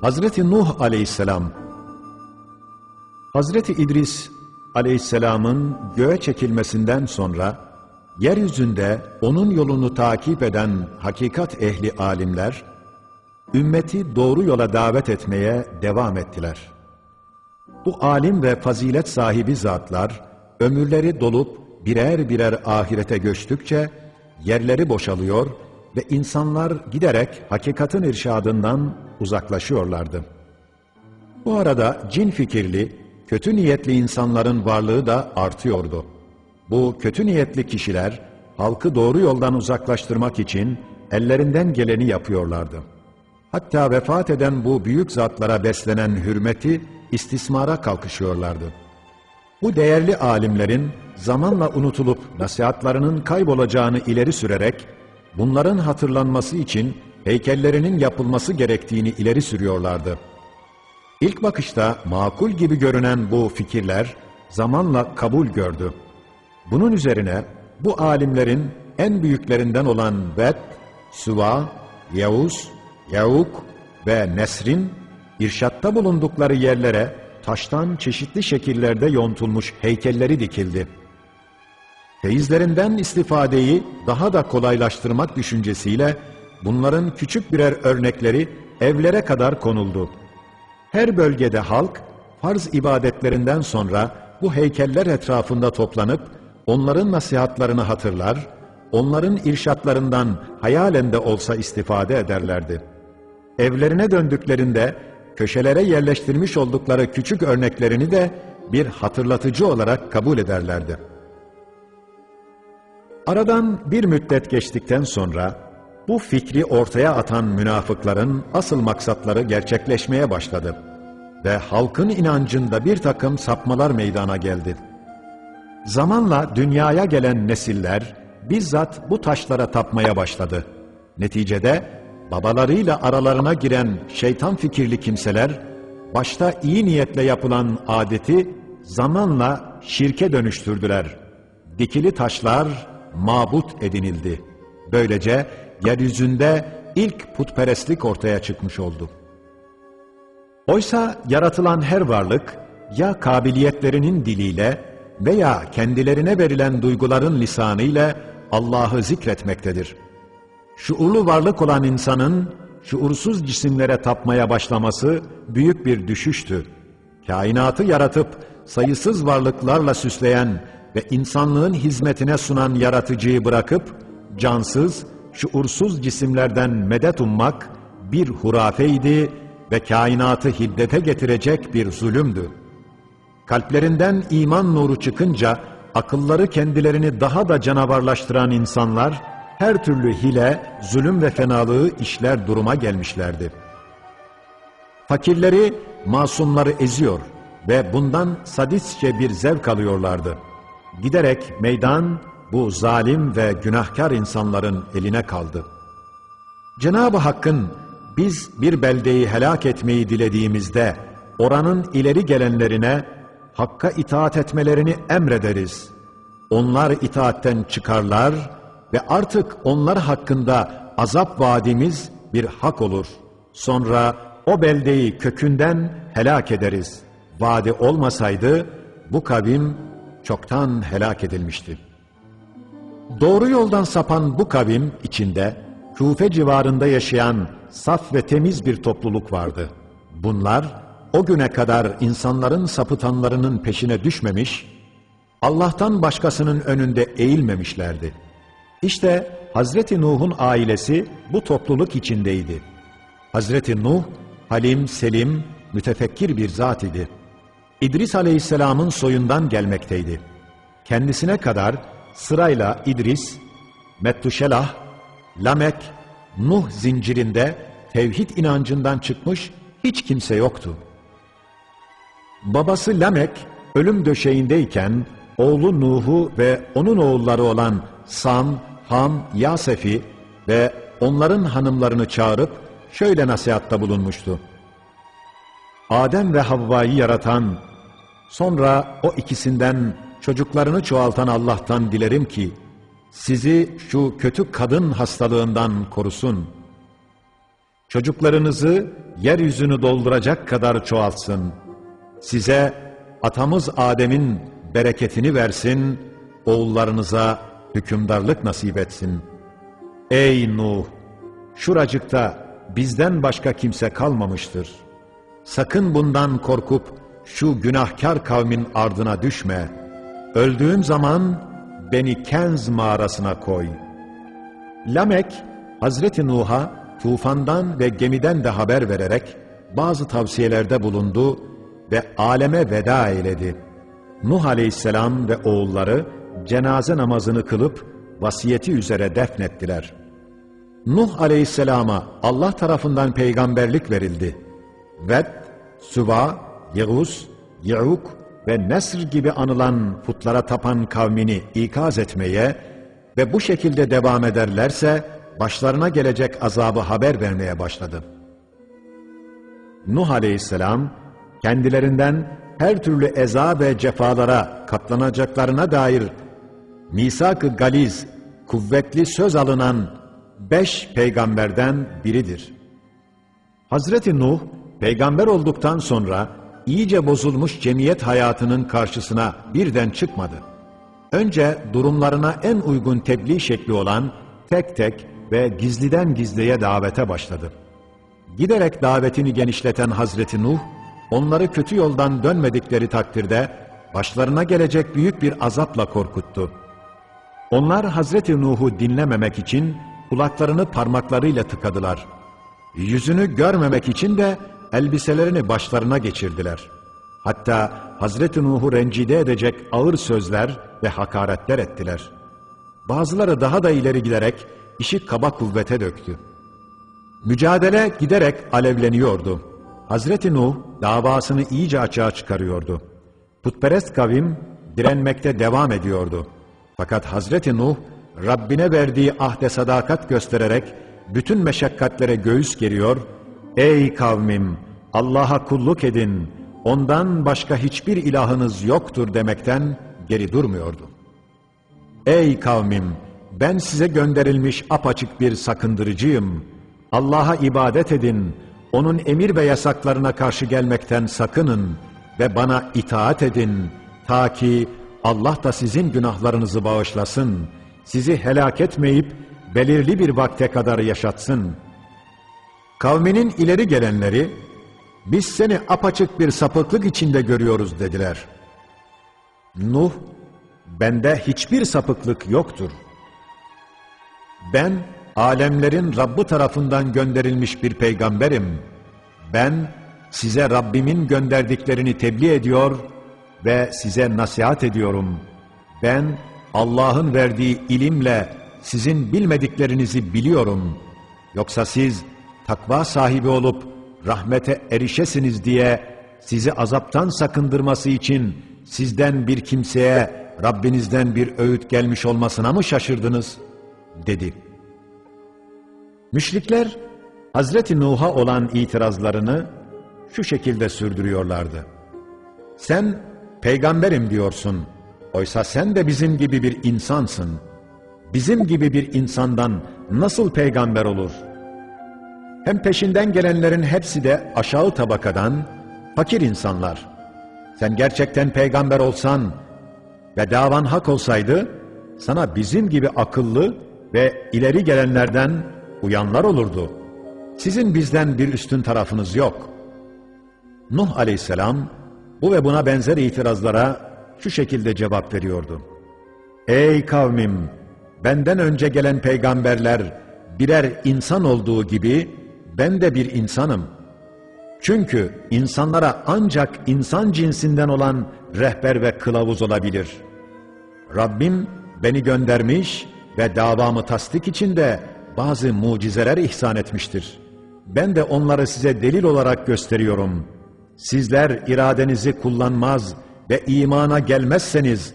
Hazreti Nuh aleyhisselam Hazreti İdris aleyhisselamın göğe çekilmesinden sonra yeryüzünde onun yolunu takip eden hakikat ehli alimler ümmeti doğru yola davet etmeye devam ettiler. Bu alim ve fazilet sahibi zatlar ömürleri dolup birer birer ahirete göçtükçe yerleri boşalıyor ve insanlar giderek hakikatin irşadından uzaklaşıyorlardı. Bu arada cin fikirli, kötü niyetli insanların varlığı da artıyordu. Bu kötü niyetli kişiler halkı doğru yoldan uzaklaştırmak için ellerinden geleni yapıyorlardı. Hatta vefat eden bu büyük zatlara beslenen hürmeti istismara kalkışıyorlardı. Bu değerli alimlerin zamanla unutulup nasihatlarının kaybolacağını ileri sürerek bunların hatırlanması için heykellerinin yapılması gerektiğini ileri sürüyorlardı. İlk bakışta makul gibi görünen bu fikirler zamanla kabul gördü. Bunun üzerine bu alimlerin en büyüklerinden olan Bet, Süva, Yavuz, Yavuk ve Nesrin irşatta bulundukları yerlere taştan çeşitli şekillerde yontulmuş heykelleri dikildi. Feyizlerinden istifadeyi daha da kolaylaştırmak düşüncesiyle bunların küçük birer örnekleri evlere kadar konuldu. Her bölgede halk farz ibadetlerinden sonra bu heykeller etrafında toplanıp onların nasihatlarını hatırlar, onların irşatlarından hayalen de olsa istifade ederlerdi. Evlerine döndüklerinde köşelere yerleştirmiş oldukları küçük örneklerini de bir hatırlatıcı olarak kabul ederlerdi. Aradan bir müddet geçtikten sonra bu fikri ortaya atan münafıkların asıl maksatları gerçekleşmeye başladı ve halkın inancında bir takım sapmalar meydana geldi. Zamanla dünyaya gelen nesiller bizzat bu taşlara tapmaya başladı. Neticede babalarıyla aralarına giren şeytan fikirli kimseler başta iyi niyetle yapılan adeti zamanla şirke dönüştürdüler. Dikili taşlar mabut edinildi. Böylece yeryüzünde ilk putperestlik ortaya çıkmış oldu. Oysa yaratılan her varlık ya kabiliyetlerinin diliyle veya kendilerine verilen duyguların lisanıyla Allah'ı zikretmektedir. Şuurlu varlık olan insanın şuursuz cisimlere tapmaya başlaması büyük bir düşüştü. Kainatı yaratıp sayısız varlıklarla süsleyen ve insanlığın hizmetine sunan yaratıcıyı bırakıp cansız, şuursuz cisimlerden medet ummak bir hurafeydi ve kainatı hiddete getirecek bir zulümdü. Kalplerinden iman nuru çıkınca akılları kendilerini daha da canavarlaştıran insanlar her türlü hile, zulüm ve fenalığı işler duruma gelmişlerdi. Fakirleri, masumları eziyor ve bundan sadistçe bir zevk alıyorlardı. Giderek meydan bu zalim ve günahkar insanların eline kaldı. Cenab-ı Hakk'ın biz bir beldeyi helak etmeyi dilediğimizde oranın ileri gelenlerine Hakk'a itaat etmelerini emrederiz. Onlar itaatten çıkarlar ve artık onlar hakkında azap vaadimiz bir hak olur. Sonra o beldeyi kökünden helak ederiz. Vaadi olmasaydı bu kavim çoktan helak edilmişti. Doğru yoldan sapan bu kavim içinde Kufe civarında yaşayan saf ve temiz bir topluluk vardı. Bunlar o güne kadar insanların sapıtanlarının peşine düşmemiş, Allah'tan başkasının önünde eğilmemişlerdi. İşte Hazreti Nuh'un ailesi bu topluluk içindeydi. Hazreti Nuh, halim, selim, mütefekkir bir zat idi. İdris aleyhisselamın soyundan gelmekteydi. Kendisine kadar sırayla İdris, Mettuşelah, Lamek, Nuh zincirinde tevhid inancından çıkmış hiç kimse yoktu. Babası Lamek ölüm döşeğindeyken oğlu Nuh'u ve onun oğulları olan Sam, Ham, Yasef'i ve onların hanımlarını çağırıp şöyle nasihatta bulunmuştu. Adem ve Havva'yı yaratan, sonra o ikisinden çocuklarını çoğaltan Allah'tan dilerim ki, sizi şu kötü kadın hastalığından korusun. çocuklarınızı yeryüzünü dolduracak kadar çoğaltsın. Size atamız Adem'in bereketini versin, oğullarınıza hükümdarlık nasip etsin. Ey Nuh! Şuracıkta bizden başka kimse kalmamıştır. Sakın bundan korkup şu günahkar kavmin ardına düşme. Öldüğüm zaman beni Kenz mağarasına koy. Lamek, Hazreti Nuh'a tufandan ve gemiden de haber vererek bazı tavsiyelerde bulundu ve aleme veda eyledi. Nuh aleyhisselam ve oğulları cenaze namazını kılıp vasiyeti üzere defnettiler. Nuh aleyhisselama Allah tarafından peygamberlik verildi. Ved, Süva, Yağuz, Ya'uk ve Nesr gibi anılan putlara tapan kavmini ikaz etmeye ve bu şekilde devam ederlerse başlarına gelecek azabı haber vermeye başladı. Nuh aleyhisselam kendilerinden her türlü eza ve cefalara katlanacaklarına dair misak-ı galiz, kuvvetli söz alınan beş peygamberden biridir. Hazreti Nuh, peygamber olduktan sonra iyice bozulmuş cemiyet hayatının karşısına birden çıkmadı. Önce durumlarına en uygun tebliğ şekli olan tek tek ve gizliden gizliye davete başladı. Giderek davetini genişleten Hazreti Nuh, onları kötü yoldan dönmedikleri takdirde başlarına gelecek büyük bir azapla korkuttu. Onlar Hazreti Nuh'u dinlememek için kulaklarını parmaklarıyla tıkadılar. Yüzünü görmemek için de elbiselerini başlarına geçirdiler. Hatta Hazreti Nuh'u rencide edecek ağır sözler ve hakaretler ettiler. Bazıları daha da ileri giderek işi kaba kuvvete döktü. Mücadele giderek alevleniyordu. Hazreti Nuh davasını iyice açığa çıkarıyordu. Putperest kavim direnmekte devam ediyordu. Fakat Hazreti Nuh Rabbine verdiği ahde sadakat göstererek bütün meşakkatlere göğüs geriyor. Ey kavmim Allah'a kulluk edin, ondan başka hiçbir ilahınız yoktur demekten geri durmuyordu. Ey kavmim ben size gönderilmiş apaçık bir sakındırıcıyım. Allah'a ibadet edin, onun emir ve yasaklarına karşı gelmekten sakının ve bana itaat edin ta ki Allah da sizin günahlarınızı bağışlasın, sizi helak etmeyip belirli bir vakte kadar yaşatsın. Kavminin ileri gelenleri, biz seni apaçık bir sapıklık içinde görüyoruz dediler. Nuh, bende hiçbir sapıklık yoktur. Ben, alemlerin Rabbi tarafından gönderilmiş bir peygamberim. Ben, size Rabbimin gönderdiklerini tebliğ ediyor ve size nasihat ediyorum. Ben, Allah'ın verdiği ilimle sizin bilmediklerinizi biliyorum. Yoksa siz takva sahibi olup rahmete erişesiniz diye sizi azaptan sakındırması için sizden bir kimseye Rabbinizden bir öğüt gelmiş olmasına mı şaşırdınız? dedi. Müşrikler Hazreti Nuh'a olan itirazlarını şu şekilde sürdürüyorlardı. Sen peygamberim diyorsun. Oysa sen de bizim gibi bir insansın. Bizim gibi bir insandan nasıl peygamber olur? Hem peşinden gelenlerin hepsi de aşağı tabakadan fakir insanlar. Sen gerçekten peygamber olsan ve davan hak olsaydı sana bizim gibi akıllı ve ileri gelenlerden uyanlar olurdu. Sizin bizden bir üstün tarafınız yok. Nuh aleyhisselam bu ve buna benzer itirazlara şu şekilde cevap veriyordu. Ey kavmim! Benden önce gelen peygamberler birer insan olduğu gibi ben de bir insanım. Çünkü insanlara ancak insan cinsinden olan rehber ve kılavuz olabilir. Rabbim beni göndermiş ve davamı tasdik içinde bazı mucizeler ihsan etmiştir. Ben de onları size delil olarak gösteriyorum. Sizler iradenizi kullanmaz ve imana gelmezseniz